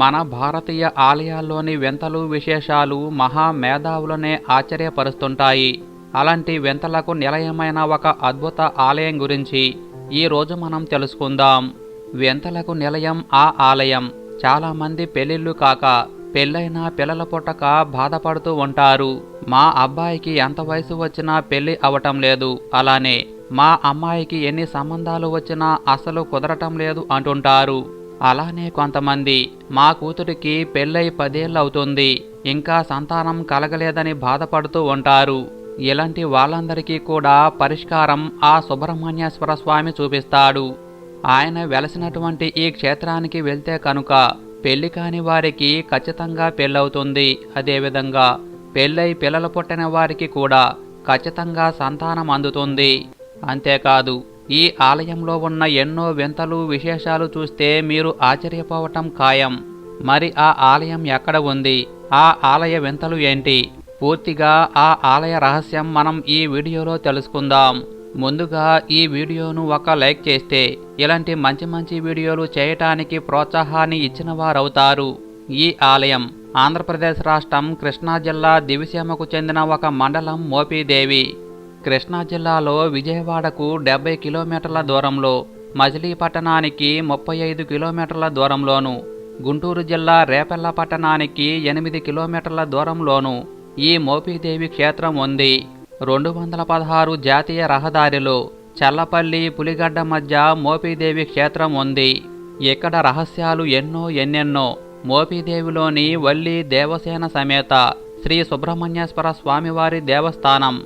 మన భారతీయ ఆలయాల్లోని వింతలు విశేషాలు మహా మేధావులనే ఆశ్చర్యపరుస్తుంటాయి. అలాంటి వింతలకు నిలయమైన ఒక అద్భుత ఆలయం గురించి ఈ రోజు మనం తెలుసుకుందాం. వింతలకు నిలయం ఆ ఆలయం. చాలామంది పెళ్ళిళ్ళు కాక పెళ్ళైన పిల్లల పుట్టక బాధపడుతూ ఉంటారు. మా అబ్బాయికి ఎంత వయసు వచ్చినా పెళ్ళి అవటం లేదు. అలానే మా అమ్మాయికి ఎన్ని సంబంధాలు వచ్చినా అసలు కుదరటం లేదు అంటుంటారు. అలానే కొంతమంది మా కూతురికి పెళ్ళై పదేళ్ళవుతుంది ఇంకా సంతానం కలగలేదని బాధపడుతూ ఉంటారు. ఇలాంటి వాళ్ళందరికీ కూడా పరిష్కారం ఆ సుబ్రహ్మణ్యేశ్వర స్వామి చూపిస్తాడు. ఆయన వెలసినటువంటి ఈ క్షేత్రానికి వెళ్తే కనుక పెళ్ళి కాని వారికి ఖచ్చితంగా పెళ్ళవుతుంది. అదేవిధంగా పెళ్ళై పిల్లలు పుట్టిన వారికి కూడా ఖచ్చితంగా సంతానం అందుతుంది. అంతేకాదు ఈ ఆలయంలో ఉన్న ఎన్నో వింతలు విశేషాలు చూస్తే మీరు ఆశ్చర్యపోవటం ఖాయం. మరి ఆ ఆలయం ఎక్కడ ఉంది? ఆ ఆలయ వింతలు ఏంటి? పూర్తిగా ఆ ఆలయ రహస్యం మనం ఈ వీడియోలో తెలుసుకుందాం. ముందుగా ఈ వీడియోను ఒక లైక్ చేస్తే ఇలాంటి మంచి మంచి వీడియోలు చేయటానికి ప్రోత్సాహాన్ని ఇచ్చిన వారవుతారు ఈ ఆలయం ఆంధ్రప్రదేశ్ రాష్ట్రం కృష్ణా జిల్లా దివిసీమకు చెందిన ఒక మండలం మోపీదేవి. కృష్ణా జిల్లాలో విజయవాడకు డెబ్బై కిలోమీటర్ల దూరంలో మజిలీపట్టణానికి ముప్పై ఐదు కిలోమీటర్ల దూరంలోను గుంటూరు జిల్లా రేపెల్ల పట్టణానికి ఎనిమిది కిలోమీటర్ల దూరంలోను ఈ మోపిదేవి క్షేత్రం ఉంది. రెండు వందల పదహారు జాతీయ రహదారిలో చల్లపల్లి పులిగడ్డ మధ్య మోపీదేవి క్షేత్రం ఉంది. ఇక్కడ రహస్యాలు ఎన్నో ఎన్నెన్నో. మోపీదేవిలోని వల్లి దేవసేన సమేత శ్రీ సుబ్రహ్మణ్యేశ్వర స్వామివారి దేవస్థానం.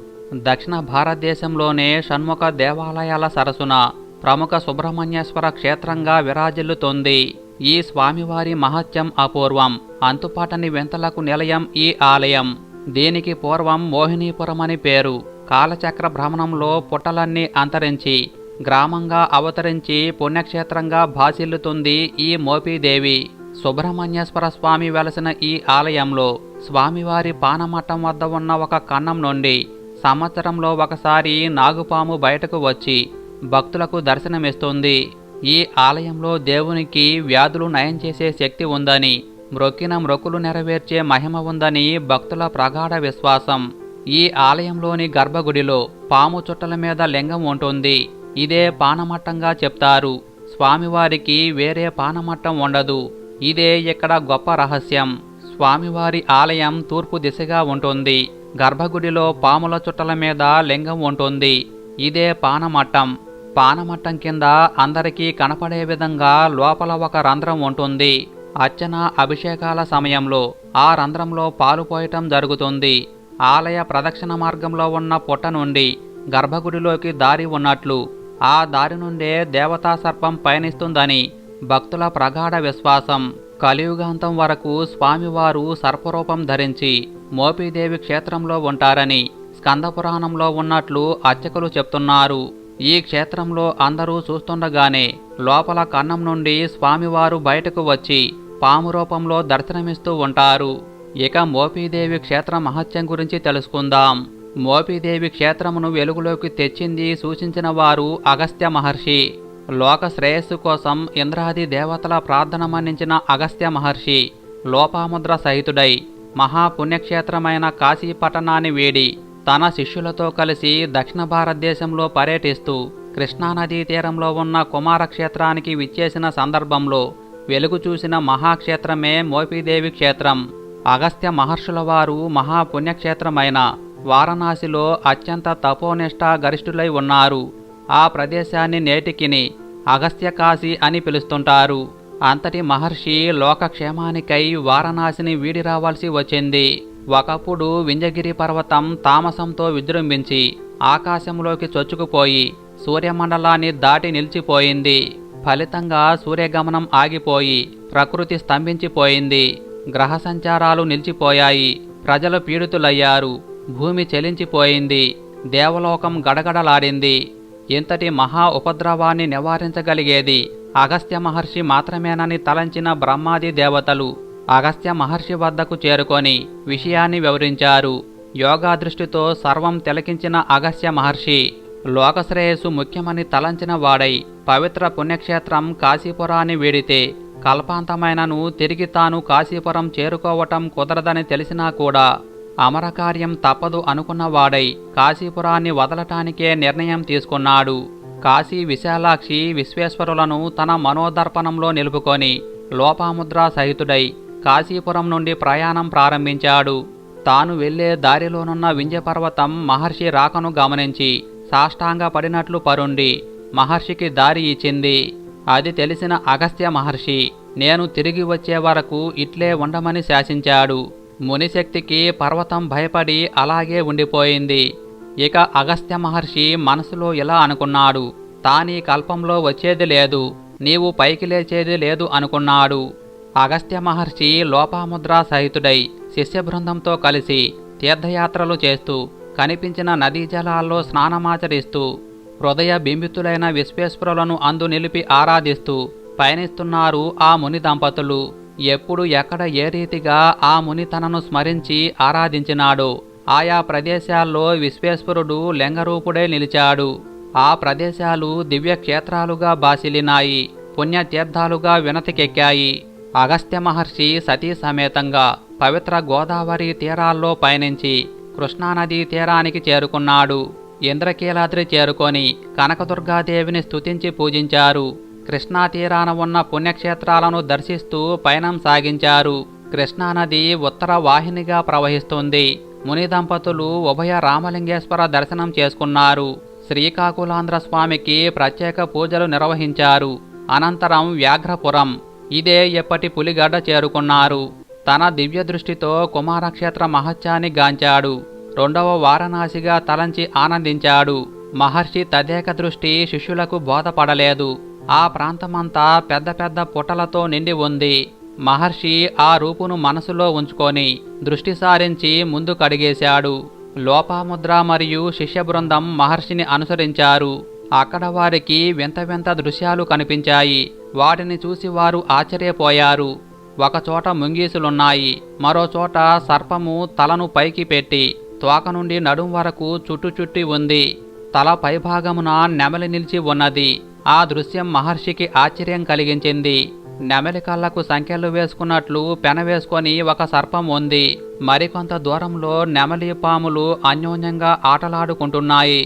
దక్షిణ భారతదేశంలోనే షణ్ముఖ దేవాలయాల సరసున ప్రముఖ సుబ్రహ్మణ్యేశ్వర క్షేత్రంగా విరాజిల్లుతోంది. ఈ స్వామివారి మహత్యం అపూర్వం. అంతుపాటని వింతలకు నిలయం ఈ ఆలయం. దీనికి పూర్వం మోహినీపురం అని పేరు. కాలచక్ర భ్రమణంలో పుట్టలన్నీ అంతరించి గ్రామంగా అవతరించి పుణ్యక్షేత్రంగా భాసిల్లుతుంది ఈ మోపీదేవి. సుబ్రహ్మణ్యేశ్వర స్వామి వెలసిన ఈ ఆలయంలో స్వామివారి పానమట్టం వద్ద ఉన్న ఒక కన్నం నుండి సంవత్సరంలో ఒకసారి నాగుపాము బయటకు వచ్చి భక్తులకు దర్శనమిస్తుంది. ఈ ఆలయంలో దేవునికి వ్యాధులు నయం చేసే శక్తి ఉందని మ్రొక్కిన మ్రొక్కులు నెరవేర్చే మహిమ ఉందని భక్తుల ప్రగాఢ విశ్వాసం. ఈ ఆలయంలోని గర్భగుడిలో పాము చుట్టల మీద లింగం ఉంటుంది. ఇదే పానమట్టంగా చెప్తారు. స్వామివారికి వేరే పానమట్టం ఉండదు. ఇదే ఇక్కడ గొప్ప రహస్యం. స్వామివారి ఆలయం తూర్పు దిశగా ఉంటుంది. గర్భగుడిలో పాముల చుట్టల మీద లింగం ఉంటుంది. ఇదే పానమట్టం. పానమట్టం కింద అందరికీ కనపడే విధంగా లోపల ఒక రంధ్రం ఉంటుంది. అర్చన అభిషేకాల సమయంలో ఆ రంధ్రంలో పాలు పోయటం జరుగుతుంది. ఆలయ ప్రదక్షిణ మార్గంలో ఉన్న పొట్ట నుండి గర్భగుడిలోకి దారి ఉన్నట్లు ఆ దారి నుండే దేవతా సర్పం పయనిస్తుందని భక్తుల ప్రగాఢ విశ్వాసం. కలియుగాంతం వరకు స్వామివారు సర్పరూపం ధరించి మోపీదేవి క్షేత్రంలో ఉంటారని స్కందపురాణంలో ఉన్నట్లు అర్చకులు చెప్తున్నారు. ఈ క్షేత్రంలో అందరూ చూస్తుండగానే లోపల కన్నం నుండి స్వామివారు బయటకు వచ్చి పాము రూపంలో దర్శనమిస్తూ ఉంటారు. ఇక మోపీదేవి క్షేత్ర మహత్యం గురించి తెలుసుకుందాం. మోపీదేవి క్షేత్రమును వెలుగులోకి తెచ్చింది సూచించిన వారు అగస్త్య మహర్షి. లోక శ్రేయస్సు కోసం ఇంద్రాది దేవతల ప్రార్థన మన్నించిన అగస్త్య మహర్షి లోపాముద్ర సహితుడై మహాపుణ్యక్షేత్రమైన కాశీ పట్టణాన్ని వీడి తన శిష్యులతో కలిసి దక్షిణ భారతదేశంలో పర్యటిస్తూ కృష్ణానదీ తీరంలో ఉన్న కుమారక్షేత్రానికి విచ్చేసిన సందర్భంలో వెలుగు చూసిన మహాక్షేత్రమే మోపిదేవి క్షేత్రం. అగస్త్య మహర్షుల వారు మహాపుణ్యక్షేత్రమైన వారణాసిలో అత్యంత తపోనిష్ట గరిష్ఠులై ఉన్నారు. ఆ ప్రదేశాన్ని నేటికిని అగస్త్యకాశి అని పిలుస్తుంటారు. అంతటి మహర్షి లోకక్షేమానికై వారణాసిని వీడి రావాల్సి వచ్చింది. ఒకప్పుడు వింజగిరి పర్వతం తామసంతో విజృంభించి ఆకాశంలోకి చొచ్చుకుపోయి సూర్యమండలాన్ని దాటి నిలిచిపోయింది. ఫలితంగా సూర్యగమనం ఆగిపోయి ప్రకృతి స్తంభించిపోయింది. గ్రహ సంచారాలు నిలిచిపోయాయి. ప్రజలు పీడితులయ్యారు. భూమి చెలించిపోయింది. దేవలోకం గడగడలాడింది. ఇంతటి మహా ఉపద్రవాన్ని నివారించగలిగేది? అగస్త్య మహర్షి మాత్రమేనని తలంచిన బ్రహ్మాది దేవతలు అగస్త్య మహర్షి వద్దకు చేరుకొని విషయాన్ని వివరించారు. యోగా దృష్టితో సర్వం తిలకించిన అగస్త్య మహర్షి లోకశ్రేయస్సు ముఖ్యమని తలంచిన వాడై పవిత్ర పుణ్యక్షేత్రం కాశీపురాన్ని వీడితే కల్పాంతమైనను తిరిగి తాను కాశీపురం చేరుకోవటం కుదరదని తెలిసినా కూడా అమరకార్యం తప్పదు అనుకున్నవాడై కాశీపురాన్ని వదలటానికే నిర్ణయం తీసుకున్నాడు. కాశీ విశాలాక్షి విశ్వేశ్వరులను తన మనోదర్పణంలో నిలుపుకొని లోపాముద్ర సహితుడై కాశీపురం నుండి ప్రయాణం ప్రారంభించాడు. తాను వెళ్ళే దారిలోనున్న వింజపర్వతం మహర్షి రాకను గమనించి సాష్టాంగ పడినట్లు పరుండి మహర్షికి దారి ఇచ్చింది. అది తెలిసిన అగస్త్య మహర్షి నేను తిరిగి వచ్చే వరకు ఇట్లే ఉండమని శాసించాడు. మునిశక్తికి పర్వతం భయపడి అలాగే ఉండిపోయింది. ఇక అగస్త్య మహర్షి మనసులో ఇలా అనుకున్నాడు తానీ కల్పంలో వచ్చేది లేదు నీవు పైకి లేచేది లేదు అనుకున్నాడు. అగస్త్య మహర్షి లోపాముద్ర సహితుడై శిష్య బృందంతో కలిసి తీర్థయాత్రలు చేస్తూ కనిపించిన నదీ జలాల్లో స్నానమాచరిస్తూ హృదయ బింబితులైన విశ్వేశ్వరులను అందు నిలిపి ఆరాధిస్తూ పయనిస్తున్నారు ఆ ముని దంపతులు. ఎప్పుడు ఎక్కడ ఏ రీతిగా ఆ ముని తనను స్మరించి ఆరాధించినాడో ఆయా ప్రదేశాల్లో విశ్వేశ్వరుడు లింగరూపుడే నిలిచాడు. ఆ ప్రదేశాలు దివ్యక్షేత్రాలుగా బాసిలినాయి పుణ్యతీర్థాలుగా వినతికెక్కాయి. అగస్త్య మహర్షి సతీ సమేతంగా పవిత్ర గోదావరి తీరాల్లో పయనించి కృష్ణానదీ తీరానికి చేరుకున్నాడు. ఇంద్రకీలాద్రి చేరుకొని కనకదుర్గాదేవిని స్తుతించి పూజించారు. కృష్ణా తీరాన ఉన్న పుణ్యక్షేత్రాలను దర్శిస్తూ పయనం సాగించారు. కృష్ణానది ఉత్తర వాహినిగా ప్రవహిస్తుంది. ముని దంపతులు ఉభయ రామలింగేశ్వర దర్శనం చేసుకున్నారు. శ్రీకాకుళాంధ్ర స్వామికి ప్రత్యేక పూజలు నిర్వహించారు. అనంతరం వ్యాఘ్రపురం ఇదే ఎప్పటి పులిగడ్డ చేరుకున్నారు. తన దివ్య దృష్టితో కుమారక్షేత్ర మహత్యాన్ని గాంచాడు. రెండవ వారణాసిగా తలంచి ఆనందించాడు. మహర్షి తదేక దృష్టి శిష్యులకు బోధపడలేదు. ఆ ప్రాంతమంతా పెద్ద పెద్ద పుటలతో నిండి ఉంది. మహర్షి ఆ రూపును మనసులో ఉంచుకొని దృష్టి సారించి ముందు కడిగేశాడు. లోపాముద్ర మరియు శిష్య బృందం మహర్షిని అనుసరించారు. అక్కడ వారికి వింత వింత దృశ్యాలు కనిపించాయి. వాటిని చూసి వారు ఆశ్చర్యపోయారు. ఒకచోట ముంగీసులున్నాయి. మరో చోట సర్పము తలను పైకి పెట్టి తోక నుండి నడుం వరకు చుట్టు చుట్టి ఉంది. తల పైభాగమున నెమలి నిలిచి ఉన్నది. ఆ దృశ్యం మహర్షికి ఆశ్చర్యం కలిగించింది. నెమలి కళ్ళకు సంఖ్యలు వేసుకున్నట్లు పెన వేసుకొని ఒక సర్పం ఉంది. మరికొంత దూరంలో నెమలి పాములు అన్యోన్యంగా ఆటలాడుకుంటున్నాయి.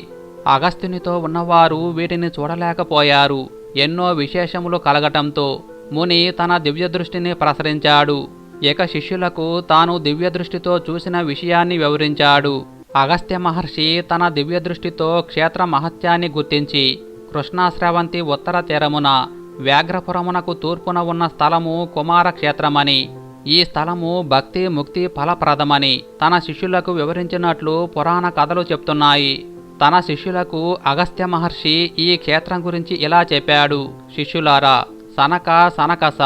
అగస్త్యునితో ఉన్నవారు వీటిని చూడలేకపోయారు. ఎన్నో విశేషములు కలగటంతో ముని తన దివ్య దృష్టిని ప్రసరించాడు. ఇక శిష్యులకు తాను దివ్య దృష్టితో చూసిన విషయాన్ని వివరించాడు. అగస్త్య మహర్షి తన దివ్య దృష్టితో క్షేత్ర మహత్యాన్ని గుర్తించి కృష్ణాశ్రవంతి ఉత్తర తీరమున వ్యాఘ్రపురమునకు తూర్పున ఉన్న స్థలము కుమారక్షేత్రమని ఈ స్థలము భక్తి ముక్తి ఫలప్రదమని తన శిష్యులకు వివరించినట్లు పురాణ కథలు చెప్తున్నాయి. తన శిష్యులకు అగస్త్య మహర్షి ఈ క్షేత్రం గురించి ఇలా చెప్పాడు. శిష్యులారా సనక సనకస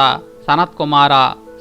సనత్కుమార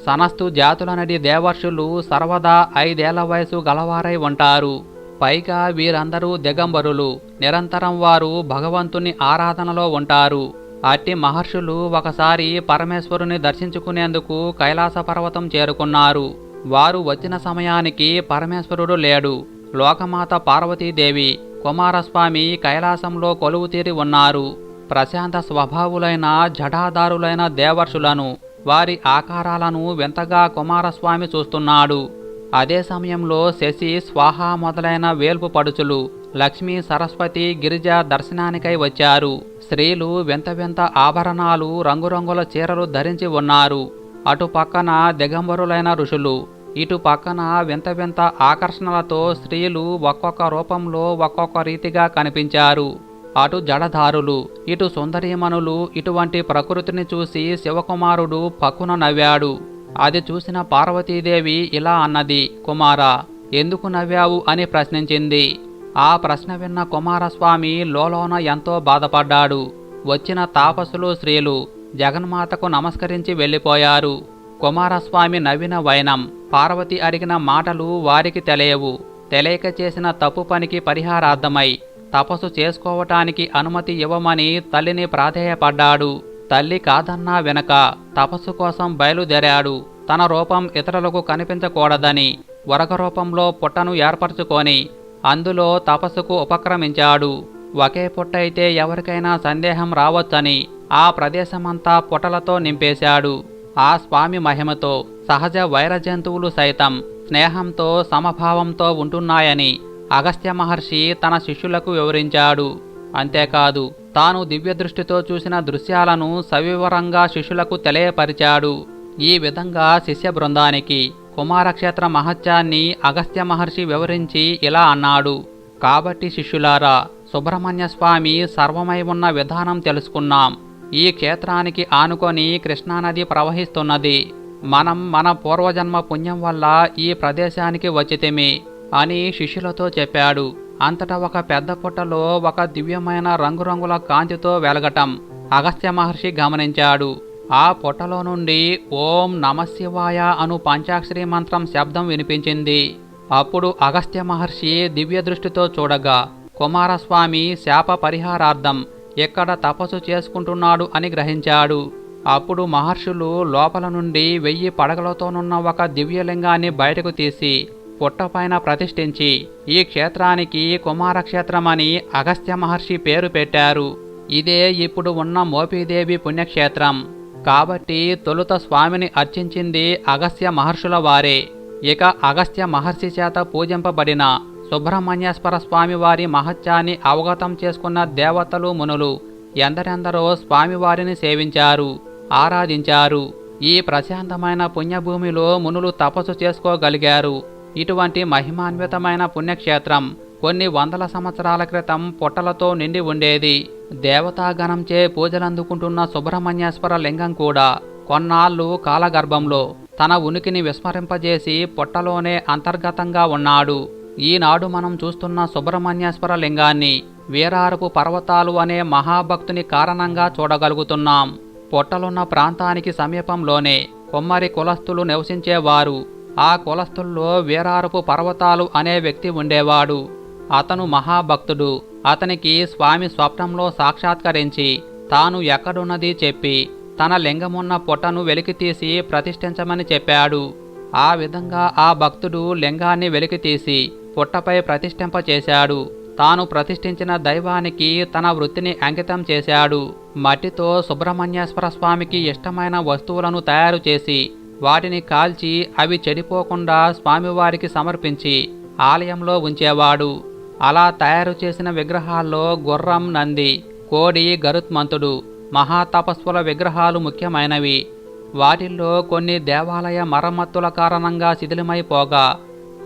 సనస్తు జాతులనడి దేవర్షులు సర్వదా ఐదేళ్ళ వయసు గలవారై ఉంటారు. పైగా వీరందరూ దిగంబరులు. నిరంతరం వారు భగవంతుని ఆరాధనలో ఉంటారు. అట్టి మహర్షులు ఒకసారి పరమేశ్వరుని దర్శించుకునేందుకు కైలాస పర్వతం చేరుకున్నారు. వారు వచ్చిన సమయానికి పరమేశ్వరుడు లేడు. లోకమాత పార్వతీదేవి కుమారస్వామి కైలాసంలో కొలువు తీరి ఉన్నారు. ప్రశాంత స్వభావులైన జఠాదారులైన దేవర్షులను వారి ఆకారాలను వింతగా కుమారస్వామి చూస్తున్నాడు. అదే సమయంలో శశి స్వాహ మొదలైన వేల్పు పడుచులు లక్ష్మీ సరస్వతి గిరిజ దర్శనానికై వచ్చారు. స్త్రీలు వింత వింత ఆభరణాలు రంగురంగుల చీరలు ధరించి ఉన్నారు. అటు పక్కన దిగంబరులైన ఋషులు ఇటు పక్కన వింత వింత ఆకర్షణలతో స్త్రీలు ఒక్కొక్క రూపంలో ఒక్కొక్క రీతిగా కనిపించారు. అటు జడధారులు ఇటు సుందరీమణులు ఇటువంటి ప్రకృతిని చూసి శివకుమారుడు పక్కున నవ్వాడు. అది చూసిన పార్వతీదేవి ఇలా అన్నది కుమారా ఎందుకు నవ్వావు? అని ప్రశ్నించింది. ఆ ప్రశ్న విన్న కుమారస్వామి లోలోన ఎంతో బాధపడ్డాడు. వచ్చిన తాపసులు స్త్రీలు జగన్మాతకు నమస్కరించి వెళ్ళిపోయారు. కుమారస్వామి నవ్విన వైనం పార్వతి అడిగిన మాటలు వారికి తెలియవు. తెలియక చేసిన తప్పు పనికి పరిహారార్థమై తపస్సు చేసుకోవటానికి అనుమతి ఇవ్వమని తల్లిని ప్రాధేయపడ్డాడు. తల్లి కాదన్నా వెనక తపస్సు కోసం బయలుదేరాడు. తన రూపం ఇతరులకు కనిపించకూడదని వరక రూపంలో పుట్టను ఏర్పరచుకొని అందులో తపస్సుకు ఉపక్రమించాడు. ఒకే పుట్ట అయితే ఎవరికైనా సందేహం రావచ్చని ఆ ప్రదేశమంతా పుటలతో నింపేశాడు. ఆ స్వామి మహిమతో సహజ వైర జంతువులు సైతం స్నేహంతో సమభావంతో ఉంటున్నాయని అగస్త్య మహర్షి తన శిష్యులకు వివరించాడు. అంతేకాదు తాను దివ్యదృష్టితో చూసిన దృశ్యాలను సవివరంగా శిష్యులకు తెలియపరిచాడు. ఈ విధంగా శిష్య బృందానికి కుమారక్షేత్ర మహత్యాన్ని అగస్త్య మహర్షి వివరించి ఇలా అన్నాడు. కాబట్టి శిష్యులారా సుబ్రహ్మణ్య స్వామి సర్వమై ఉన్న విధానం తెలుసుకున్నాం. ఈ క్షేత్రానికి ఆనుకొని కృష్ణానది ప్రవహిస్తున్నది. మనం మన పూర్వజన్మ పుణ్యం వల్ల ఈ ప్రదేశానికి వచ్చితిమి అని శిష్యులతో చెప్పాడు. అంతటా ఒక పెద్ద పుట్టలో ఒక దివ్యమైన రంగురంగుల కాంతితో వెలగటం అగస్త్య మహర్షి గమనించాడు. ఆ పుట్టలో నుండి ఓం నమశివాయ అను పంచాక్షరి మంత్రం శబ్దం వినిపించింది. అప్పుడు అగస్త్య మహర్షి దివ్య దృష్టితో చూడగా కుమారస్వామి శాప పరిహారార్థం. ఎక్కడ తపస్సు చేసుకుంటున్నాడు అని గ్రహించాడు. అప్పుడు మహర్షులు లోపల నుండి వెయ్యి పడగలతోనున్న ఒక దివ్యలింగాన్ని బయటకు తీసి పుట్టపైన ప్రతిష్ఠించి ఈ క్షేత్రానికి కుమారక్షేత్రమని అగస్త్య మహర్షి పేరు పెట్టారు. ఇదే ఇప్పుడు ఉన్న మోపీదేవి పుణ్యక్షేత్రం. కాబట్టి తొలుత స్వామిని అర్చించింది అగస్త్య మహర్షుల వారే. ఇక అగస్త్య మహర్షి చేత పూజింపబడిన సుబ్రహ్మణ్యేశ్వర స్వామివారి మహత్యాన్ని అవగతం చేసుకున్న దేవతలు మునులు ఎందరెందరో స్వామివారిని సేవించారు ఆరాధించారు. ఈ ప్రశాంతమైన పుణ్యభూమిలో మునులు తపస్సు చేసుకోగలిగారు. ఇటువంటి మహిమాన్వితమైన పుణ్యక్షేత్రం కొన్ని వందల సంవత్సరాల క్రితం పొట్టలతో నిండి ఉండేది. దేవతాగణంచే పూజలందుకుంటున్న సుబ్రహ్మణ్యేశ్వర లింగం కూడా కొన్నాళ్ళు కాలగర్భంలో తన ఉనికిని విస్మరింపజేసి పొట్టలోనే అంతర్గతంగా ఉన్నాడు. ఈనాడు మనం చూస్తున్న సుబ్రహ్మణ్యేశ్వర లింగాన్ని వీరారపు పర్వతాలు అనే మహాభక్తుని కారణంగా చూడగలుగుతున్నాం. పొట్టలున్న ప్రాంతానికి సమీపంలోనే కొమ్మరి కులస్తులు నివసించేవారు ఆ కులస్థుల్లో వీరారపు పర్వతాలు అనే వ్యక్తి ఉండేవాడు. అతను మహాభక్తుడు. అతనికి స్వామి స్వప్నంలో సాక్షాత్కరించి తాను ఎక్కడున్నది చెప్పి తన లింగమున్న పొట్టను వెలికితీసి ప్రతిష్ఠించమని చెప్పాడు. ఆ విధంగా ఆ భక్తుడు లింగాన్ని వెలికితీసి పుట్టపై ప్రతిష్ఠింపచేశాడు తాను ప్రతిష్ఠించిన దైవానికి తన వృత్తిని అంకితం చేశాడు. మట్టితో సుబ్రహ్మణ్యేశ్వర స్వామికి ఇష్టమైన వస్తువులను తయారు చేసి వాటిని కాల్చి అవి చెడిపోకుండా స్వామివారికి సమర్పించి ఆలయంలో ఉంచేవాడు. అలా తయారు చేసిన విగ్రహాల్లో గుర్రం నంది కోడి గరుత్మంతుడు మహాతపస్సుల విగ్రహాలు ముఖ్యమైనవి. వాటిల్లో కొన్ని దేవాలయ మరమ్మతుల కారణంగా శిథిలమైపోగా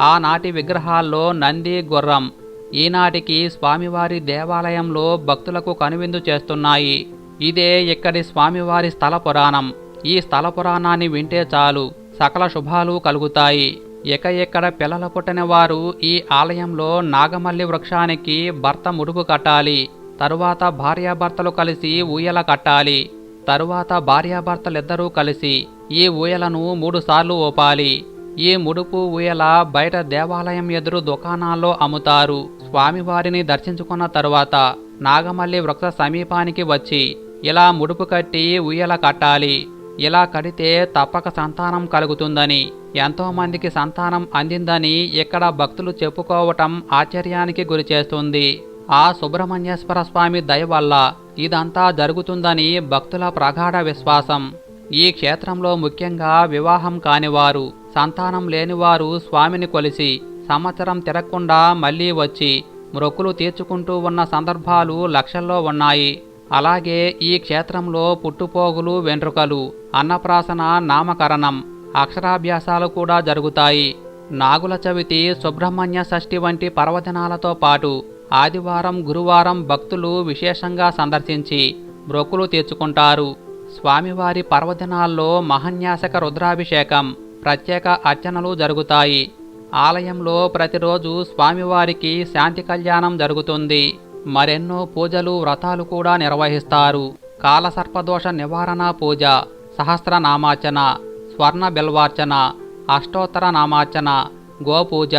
ఆనాటి విగ్రహాల్లో నంది గుర్రం ఈనాటికి స్వామివారి దేవాలయంలో భక్తులకు కనువిందు చేస్తున్నాయి. ఇదే ఇక్కడి స్వామివారి స్థల పురాణం. ఈ స్థల పురాణాన్ని వింటే చాలు. సకల శుభాలు కలుగుతాయి. ఇక ఇక్కడ పిల్లల పుట్టిన వారు ఈ ఆలయంలో నాగమల్లి వృక్షానికి భర్త ముడుపు కట్టాలి. తరువాత భార్యాభర్తలు కలిసి ఊయల కట్టాలి. తరువాత భార్యాభర్తలిద్దరూ కలిసి ఈ ఊయలను మూడుసార్లు ఓపాలి ఈ ముడుపు ఊయల బయట దేవాలయం ఎదురు దుకాణాల్లో అమ్ముతారు. స్వామివారిని దర్శించుకున్న తరువాత నాగమల్లి వృక్ష సమీపానికి వచ్చి ఇలా ముడుపు కట్టి ఊయల కట్టాలి. ఇలా కడితే తప్పక సంతానం కలుగుతుందని ఎంతోమందికి సంతానం అందిందని ఇక్కడ భక్తులు చెప్పుకోవటం ఆశ్చర్యానికి గురిచేస్తుంది ఆ సుబ్రహ్మణ్యేశ్వర స్వామి దయ వల్ల ఇదంతా జరుగుతుందని భక్తుల ప్రగాఢ విశ్వాసం. ఈ క్షేత్రంలో ముఖ్యంగా వివాహం కానివారు సంతానం లేనివారు స్వామిని కొలిసి సంవత్సరం తిరగకుండా మళ్ళీ వచ్చి మ్రొక్కులు తీర్చుకుంటూ ఉన్న సందర్భాలు లక్షల్లో ఉన్నాయి. అలాగే ఈ క్షేత్రంలో పుట్టుపోగులు వెంట్రుకలు అన్నప్రాసన నామకరణం అక్షరాభ్యాసాలు కూడా జరుగుతాయి. నాగుల చవితి సుబ్రహ్మణ్య షష్ఠి వంటి పర్వదినాలతో పాటు ఆదివారం గురువారం భక్తులు విశేషంగా సందర్శించి మ్రొక్కులు తీర్చుకుంటారు. స్వామివారి పర్వదినాల్లో మహన్యాసక రుద్రాభిషేకం ప్రత్యేక అర్చనలు జరుగుతాయి. ఆలయంలో ప్రతిరోజు స్వామివారికి శాంతి కళ్యాణం జరుగుతుంది. మరెన్నో పూజలు వ్రతాలు కూడా నిర్వహిస్తారు. కాలసర్పదోష నివారణ పూజ సహస్రనామార్చన స్వర్ణ బిల్వార్చన అష్టోత్తర నామార్చన గోపూజ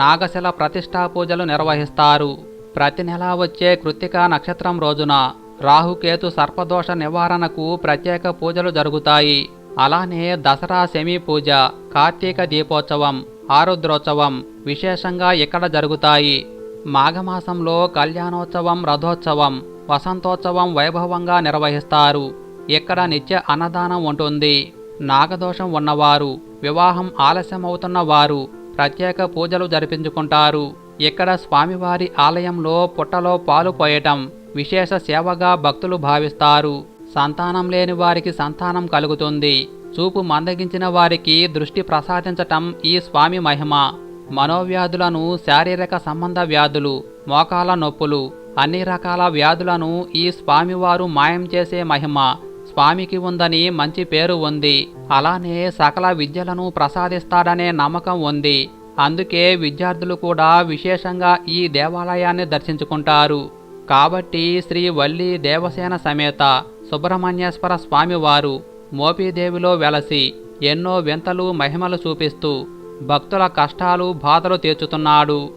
నాగశిల ప్రతిష్టా పూజలు నిర్వహిస్తారు. ప్రతి నెల వచ్చే కృత్తికా నక్షత్రం రోజున రాహుకేతు సర్పదోష నివారణకు ప్రత్యేక పూజలు జరుగుతాయి. అలానే దసరా సెమీ పూజ కార్తీక దీపోత్సవం ఆరుద్రోత్సవం విశేషంగా ఇక్కడ జరుగుతాయి. మాఘమాసంలో కళ్యాణోత్సవం రథోత్సవం వసంతోత్సవం వైభవంగా నిర్వహిస్తారు. ఇక్కడ నిత్య అన్నదానం ఉంటుంది. నాగదోషం ఉన్నవారు వివాహం ఆలస్యమవుతున్న వారు ప్రత్యేక పూజలు జరిపించుకుంటారు. ఇక్కడ స్వామివారి ఆలయంలో పుట్టలో పాలు పోయటం విశేష సేవగా భక్తులు భావిస్తారు. సంతానం లేని వారికి సంతానం కలుగుతుంది. చూపు మందగించిన వారికి దృష్టి ప్రసాదించటం ఈ స్వామి మహిమ. మనోవ్యాధులను శారీరక సంబంధ వ్యాధులు మోకాల నొప్పులు అన్ని రకాల వ్యాధులను ఈ స్వామివారు మాయం చేసే మహిమ స్వామికి ఉందని మంచి పేరు ఉంది. అలానే సకల విద్యలను ప్రసాదిస్తాడనే నమ్మకం ఉంది. అందుకే విద్యార్థులు కూడా విశేషంగా ఈ దేవాలయాన్ని దర్శించుకుంటారు. కాబట్టి శ్రీ వల్లి దేవసేన సమేత సుబ్రహ్మణ్యేశ్వర స్వామివారు మోపీదేవిలో వెలసి ఎన్నో వింతలు మహిమలు చూపిస్తూ భక్తుల కష్టాలు బాధలు తీర్చుతున్నాడు.